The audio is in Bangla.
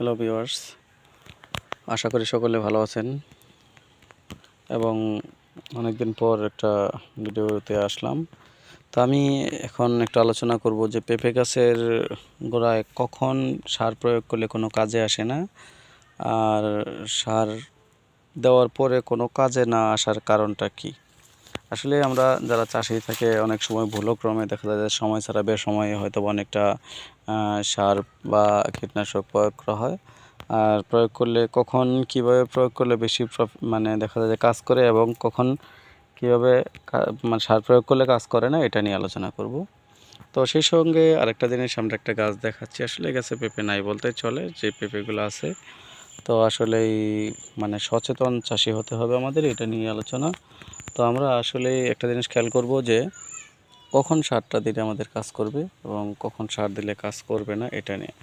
হ্যালো ভিউয়ার্স আশা করি সকলে ভালো আছেন। এবং অনেকদিন পর একটা ভিডিওতে আসলাম। তো আমি এখন একটা আলোচনা করব যে পেঁপে গাছের গোড়ায় কখন সার প্রয়োগ করলে কোনো কাজে আসে না? আর সার দেওয়ার পরে কোনো কাজে না আসার কারণটা কি? আসলে আমরা যারা চাষি থাকে, অনেক সময় ভুলক্রমে দেখা যায় সময় ছাড়া বেসময়ে হয়তো অনেকটা সার বা কীটনাশক প্রয়োগ করা হয়। আর প্রয়োগ করলে কখন কীভাবে প্রয়োগ করলে বেশি মানে দেখা যায় যে কাজ করে এবং কখন কীভাবে মানে সার প্রয়োগ করলে কাজ করে না, এটা নিয়ে আলোচনা করব। তো সেই সঙ্গে আরেকটা জিনিস আমরা একটা গাছ দেখাচ্ছি। আসলে গাছে পেঁপে নাই বলতে চলে, যে পেঁপেগুলো আছে তো আসলেই মানে সচেতন চাষি হতে হবে আমাদের, এটা নিয়ে আলোচনা। তো আমরা আসলে একটা জিনিস খেয়াল করব যে, কখন সারটা দিলে আমাদের কাজ করবে এবং কখন সার দিলে কাজ করবে না, এটা নিয়ে।